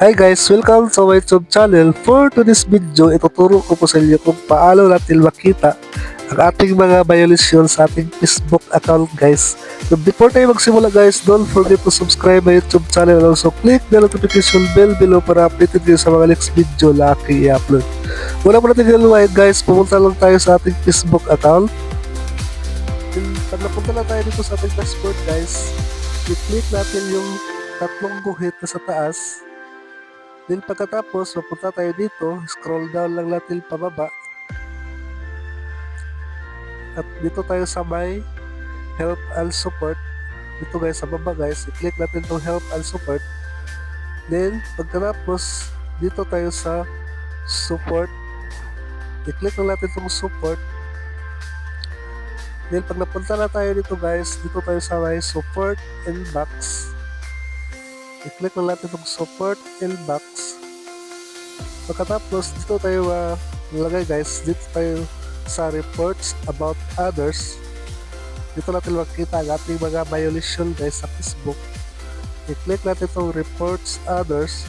Hi guys, welcome to my YouTube channel. For today's video, ituturo ko po sa inyo kung paano natin makita ang ating mga violation sa ating Facebook account guys. But before tayo magsimula guys, don't forget to subscribe my YouTube channel and also click the notification bell below para updated kayo sa mga next video na i-upload. Wala po natin ginaluwahid guys, pumunta lang tayo sa ating Facebook account. Pag napunta na tayo dito sa ating dashboard guys, i-click natin yung tatlong guhit na sa taas Then pagkatapos, mapunta tayo dito, scroll down lang natin pababa. At dito tayo sa may help and support. Dito guys, sa baba guys, i-click natin tong help and support. Then, pagkatapos, dito tayo sa support. I-click lang natin tong support. Then, pag napunta na tayo dito guys, dito tayo sa may support and box i-click lang natin itong support inbox. Pagkatapos, dito tayo uh, nilagay guys, dito tayo sa reports about others. Dito natin makikita ang ating mga violation guys sa Facebook. I-click natin itong reports others.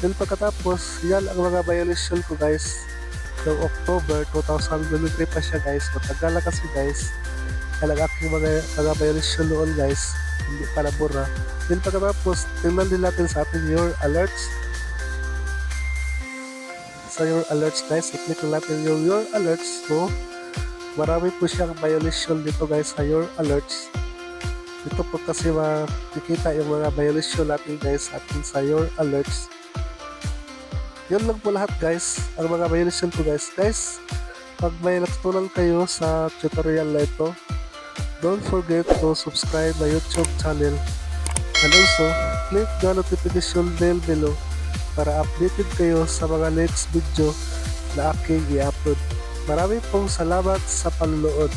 Then pagkatapos, yan ang mga violation ko guys. Noong October 2023 pa siya guys. Matagal na kasi guys. Kaya ang aking mga, mga violation noon guys. Hindi pa nabura. Then pagkatapos, tingnan din natin sa ating your alerts. Sa your alerts guys, i-click natin yung your alerts mo. Marami po siyang violation dito guys sa your alerts. Dito po kasi makikita yung mga violation natin guys atin sa your alerts. Yun lang po lahat guys, ang mga violation ko guys. Guys, pag may natutunan kayo sa tutorial na ito, don't forget to subscribe my YouTube channel and also click the notification bell below para updated kayo sa mga next video na aking i-upload. Maraming pong salamat sa panunood.